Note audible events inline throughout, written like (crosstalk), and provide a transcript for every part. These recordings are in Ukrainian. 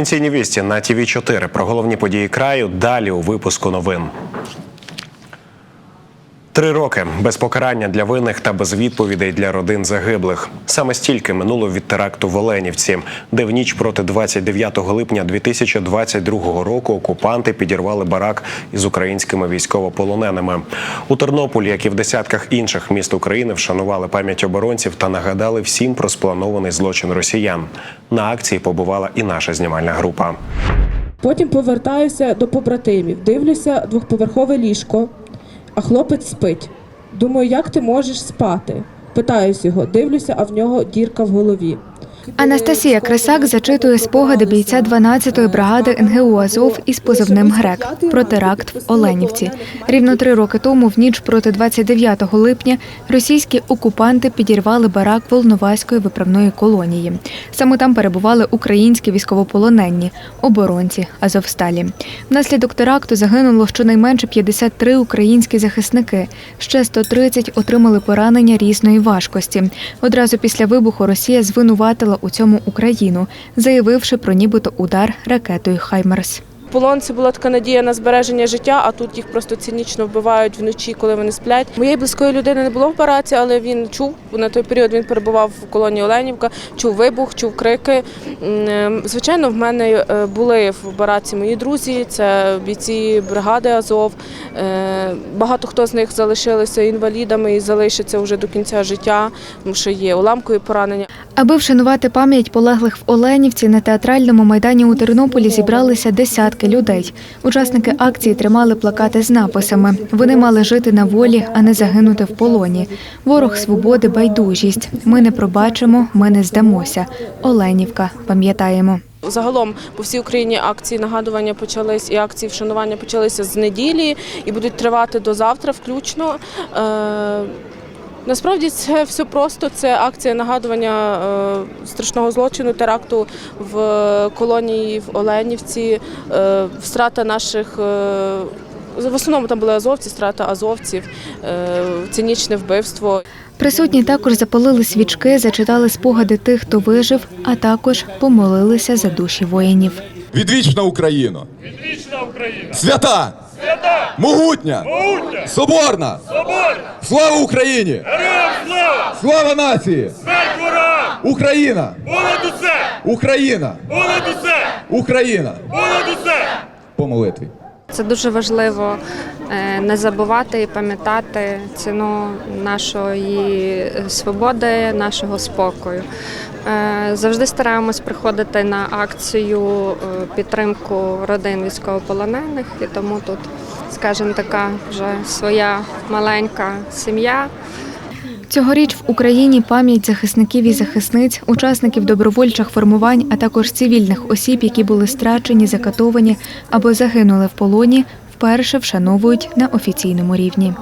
Провінційні вісті на ТВ 4 про головні події краю. Далі у випуску новин. Три роки без покарання для винних та без відповідей для родин загиблих. Саме стільки минуло від теракту в Оленівці, де в ніч проти 29 липня 2022 року окупанти підірвали барак із українськими військовополоненими. У Тернополі, як і в десятках інших міст України, вшанували пам'ять оборонців та нагадали всім про спланований злочин росіян. На акції побувала і наша знімальна група. Потім повертаюся до побратимів. Дивлюся двохповерхове ліжко, а хлопець спить. Думаю, як ти можеш спати? Питаюсь його, дивлюся, а в нього дірка в голові. Анастасія Крисак зачитує спогади бійця 12-ї бригади НГУ Азов із позивним Грек про теракт в Оленівці. Рівно три роки тому, в ніч проти 29 липня, російські окупанти підірвали барак Волноваської виправної колонії. Саме там перебували українські військовополонені, оборонці Азовсталі. Внаслідок теракту загинуло щонайменше 53 українські захисники. Ще 130 отримали поранення різної важкості. Одразу після вибуху Росія звинуватила у цьому Україну, заявивши про нібито удар ракетою Хаймерс. Полон це була така надія на збереження життя, а тут їх просто цинічно вбивають вночі, коли вони сплять. Моєї близької людини не було в операції, але він чув на той період. Він перебував в колонії Оленівка, чув вибух, чув крики. Е, Звичайно, в мене е, були в бараці мої друзі, це бійці бригади Азов. Е, Багато хто з них залишилися інвалідами і залишаться вже до кінця життя, тому що є уламкові поранення. Аби вшанувати пам'ять полеглих в Оленівці на театральному майдані у Тернополі зібралися десятки людей. Учасники акції тримали плакати з написами. Вони мали жити на волі, а не загинути в полоні. Ворог свободи, байдужість. Ми не пробачимо, ми не здамося. Оленівка, пам'ятаємо. Загалом по всій Україні акції нагадування почались і акції вшанування почалися з неділі і будуть тривати до завтра, включно. Насправді це все просто. Це акція нагадування е, страшного злочину, теракту в колонії в Оленівці, е, страта наших. Е, в основному там були азовці, страта азовців, цинічне вбивство. Присутні також запалили свічки, зачитали спогади тих, хто вижив, а також помолилися за душі воїнів. Відвічна Україна! Вічна Україна! Свята! Свята! Могутня! Могутня! Соборна! Соборна! Слава Україні! Героям слава! Слава нації! Смерть ворогам! Україна! Понад усе! Україна! Понад усе! Україна! Понад усе! По молитві. Це дуже важливо е, не забувати і пам'ятати ціну нашої свободи, нашого спокою. Е, Завжди стараємось приходити на акцію е, підтримку родин військовополонених, і тому тут, скажімо, така вже своя маленька сім'я. Цьогоріч в Україні пам'ять захисників і захисниць, учасників добровольчих формувань, а також цивільних осіб, які були страчені, закатовані або загинули в полоні, вперше вшановують на офіційному рівні.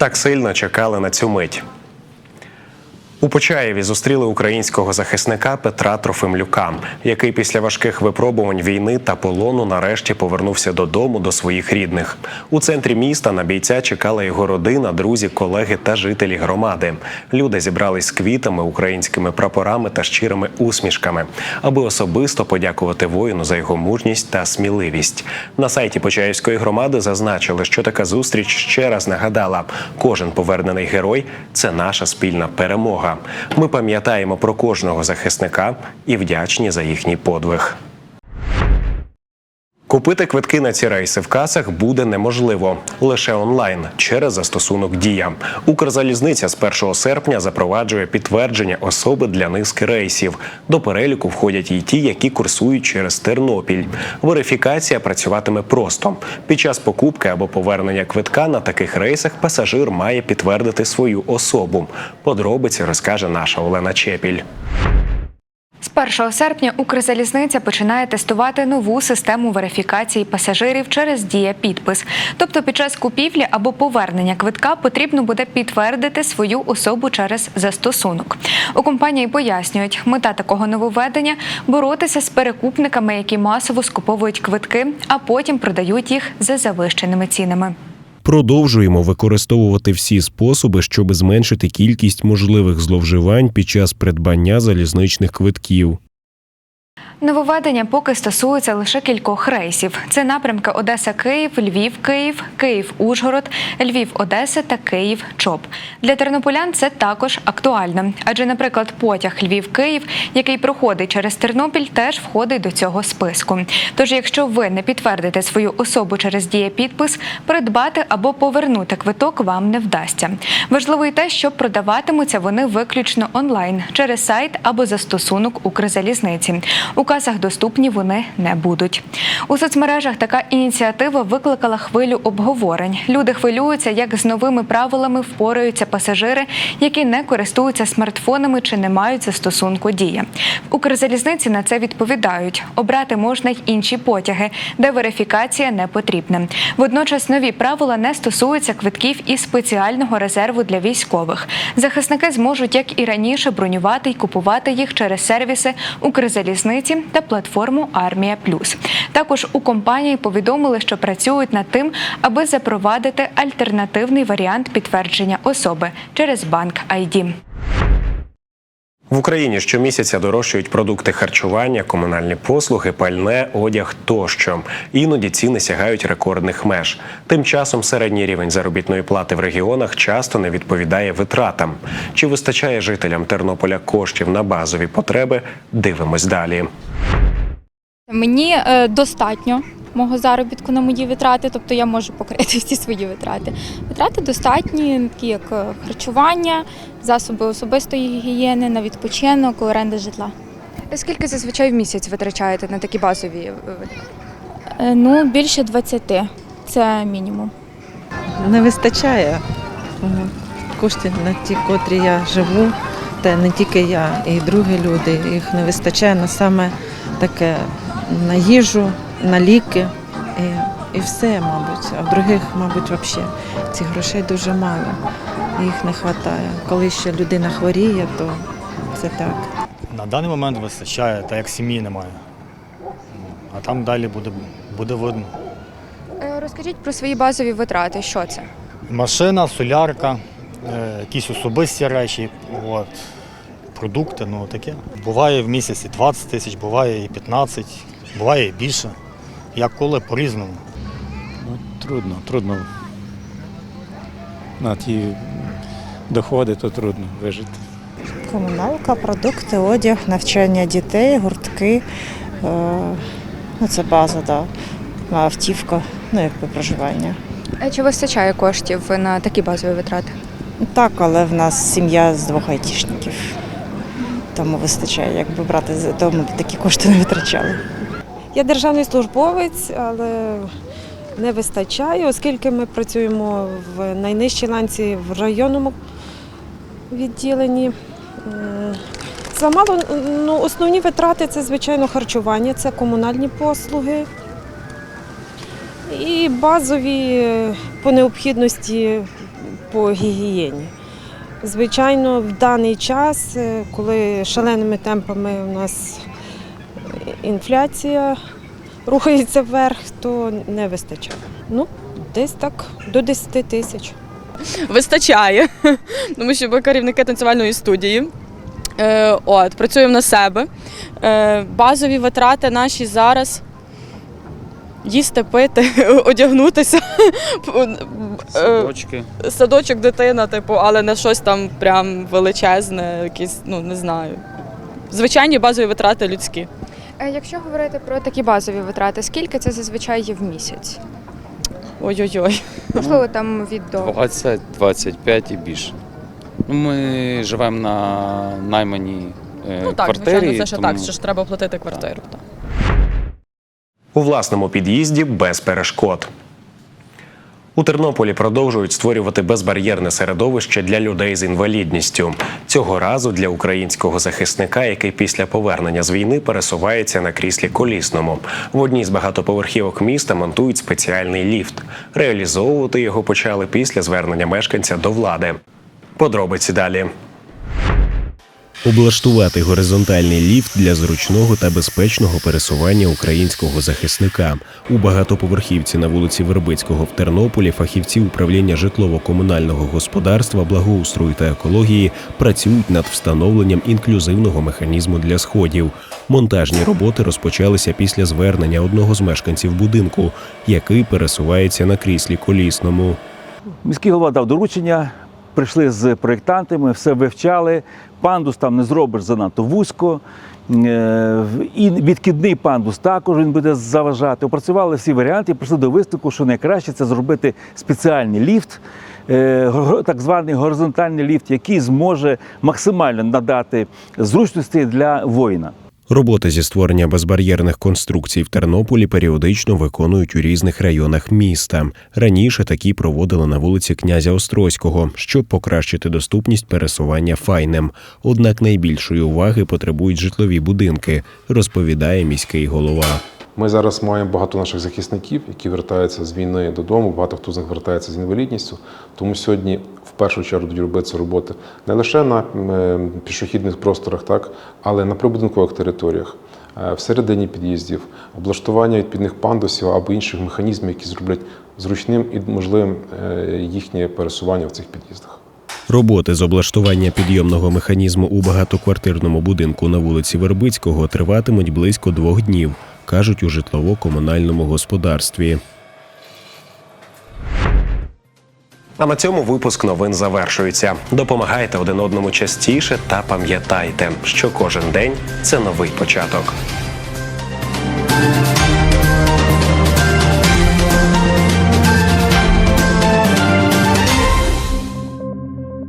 Так сильно чекали на цю мить. У Почаєві зустріли українського захисника Петра Трофимлюка, який після важких випробувань війни та полону нарешті повернувся додому до своїх рідних. У центрі міста на бійця чекала його родина, друзі, колеги та жителі громади. Люди зібрались з квітами, українськими прапорами та щирими усмішками, аби особисто подякувати воїну за його мужність та сміливість. На сайті Почаївської громади зазначили, що така зустріч ще раз нагадала: кожен повернений герой це наша спільна перемога. Ми пам'ятаємо про кожного захисника і вдячні за їхній подвиг. Купити квитки на ці рейси в касах буде неможливо лише онлайн через застосунок Дія. Укрзалізниця з 1 серпня запроваджує підтвердження особи для низки рейсів. До переліку входять і ті, які курсують через Тернопіль. Верифікація працюватиме просто під час покупки або повернення квитка на таких рейсах пасажир має підтвердити свою особу. Подробиці розкаже наша Олена Чепіль. З 1 серпня Укрзалізниця починає тестувати нову систему верифікації пасажирів через дія підпис. Тобто, під час купівлі або повернення квитка потрібно буде підтвердити свою особу через застосунок. У компанії пояснюють, мета такого нововведення боротися з перекупниками, які масово скуповують квитки, а потім продають їх за завищеними цінами. Продовжуємо використовувати всі способи, щоб зменшити кількість можливих зловживань під час придбання залізничних квитків. Нововведення поки стосуються лише кількох рейсів. Це напрямки Одеса-Київ, Львів-Київ, Київ-Ужгород, Львів-Одеса та Київ-Чоп. Для тернополян це також актуально. Адже, наприклад, потяг Львів-Київ, який проходить через Тернопіль, теж входить до цього списку. Тож, якщо ви не підтвердите свою особу через дієпідпис, придбати або повернути квиток вам не вдасться. Важливо й те, що продаватимуться вони виключно онлайн через сайт або застосунок Укрзалізниці. У касах доступні вони не будуть. У соцмережах така ініціатива викликала хвилю обговорень. Люди хвилюються, як з новими правилами впораються пасажири, які не користуються смартфонами чи не мають застосунку дія. В Укрзалізниці на це відповідають. Обрати можна й інші потяги, де верифікація не потрібна. Водночас нові правила не стосуються квитків із спеціального резерву для військових. Захисники зможуть, як і раніше, бронювати й купувати їх через сервіси Укрзалізниці та платформу Армія Плюс. Також у компанії повідомили, що працюють над тим, аби запровадити альтернативний варіант підтвердження особи через банк ID. В Україні щомісяця дорожчають продукти харчування, комунальні послуги, пальне, одяг тощо. Іноді ціни сягають рекордних меж. Тим часом середній рівень заробітної плати в регіонах часто не відповідає витратам. Чи вистачає жителям Тернополя коштів на базові потреби? Дивимось далі. Мені е, достатньо мого заробітку на мої витрати, тобто я можу покрити всі свої витрати. Витрати достатні, такі як е, харчування, засоби особистої гігієни, на відпочинок, оренда житла. Скільки зазвичай в місяць витрачаєте на такі базові Е, Ну, більше 20 це мінімум. не вистачає коштів на ті, котрі я живу, та не тільки я, і другі люди. Їх не вистачає на саме таке на їжу, на ліки і, і все, мабуть. А в других, мабуть, взагалі цих грошей дуже мало. Їх не вистачає. Коли ще людина хворіє, то це так. На даний момент вистачає, так як сім'ї немає. А там далі буде, буде видно. Е, Розкажіть про свої базові витрати. Що це? Машина, солярка, е, якісь особисті речі, от, продукти, ну таке. Буває в місяці 20 тисяч, буває і 15, буває і більше. Як коли по-різному. Ну, трудно, трудно. На ті доходи, то трудно вижити. Комуналка, продукти, одяг, навчання дітей, гуртки. Ну, це база, да. автівка, ну якби проживання. Е, Чи вистачає коштів на такі базові витрати? Так, але в нас сім'я з двох айтішників. Тому вистачає, якби брати з дому, такі кошти не витрачали. Я державний службовець, але не вистачає, оскільки ми працюємо в найнижчій ланці в районному відділенні. Замало, ну, основні витрати це, звичайно, харчування, це комунальні послуги і базові по необхідності по гігієні. Звичайно, в даний час, е, коли шаленими темпами у нас інфляція рухається вверх, то не вистачає. Ну, десь так до 10 тисяч. Вистачає, тому що ми керівники танцювальної студії. Е, от, працюємо на себе. Е, базові витрати наші зараз. Їсти, пити, (laughs) одягнутися. Садочки. Е, Садочок, дитина, типу, але не щось там прям величезне, якісь, ну не знаю. Звичайні базові витрати людські. Якщо говорити про такі базові витрати, скільки це зазвичай є в місяць? Ой-ой-ой. Можливо, там від до 20-25 і більше. Ну, ми живемо на найманій е, Ну так, квартирі. звичайно, це ще тому... так, що ж треба оплатити квартиру. Так. У власному під'їзді без перешкод. У Тернополі продовжують створювати безбар'єрне середовище для людей з інвалідністю. Цього разу для українського захисника, який після повернення з війни пересувається на кріслі колісному. В одній з багатоповерхівок міста монтують спеціальний ліфт. Реалізовувати його почали після звернення мешканця до влади. Подробиці далі. Облаштувати горизонтальний ліфт для зручного та безпечного пересування українського захисника. У багатоповерхівці на вулиці Вербицького в Тернополі фахівці управління житлово-комунального господарства, благоустрою та екології працюють над встановленням інклюзивного механізму для сходів. Монтажні роботи розпочалися після звернення одного з мешканців будинку, який пересувається на кріслі колісному. Міський голова дав доручення, прийшли з проєктантами, все вивчали. Пандус там не зробиш занадто вузько. Е, І відкидний пандус також він буде заважати. Опрацювали всі варіанти прийшли до висновку, що найкраще це зробити спеціальний ліфт, е, так званий горизонтальний ліфт, який зможе максимально надати зручності для воїна. Роботи зі створення безбар'єрних конструкцій в Тернополі періодично виконують у різних районах міста. Раніше такі проводили на вулиці князя Острозького, щоб покращити доступність пересування файнем. Однак найбільшої уваги потребують житлові будинки, розповідає міський голова. Ми зараз маємо багато наших захисників, які вертаються з війни додому. Багато хто з них вертається з інвалідністю. Тому сьогодні в першу чергу будуть робитися роботи не лише на е, пішохідних просторах, так але на прибудинкових територіях, е, всередині під'їздів, облаштування відповідних пандусів або інших механізмів, які зроблять зручним і можливим е, їхнє пересування в цих під'їздах. Роботи з облаштування підйомного механізму у багатоквартирному будинку на вулиці Вербицького триватимуть близько двох днів, кажуть у житлово-комунальному господарстві. А на цьому випуск новин завершується. Допомагайте один одному частіше та пам'ятайте, що кожен день це новий початок.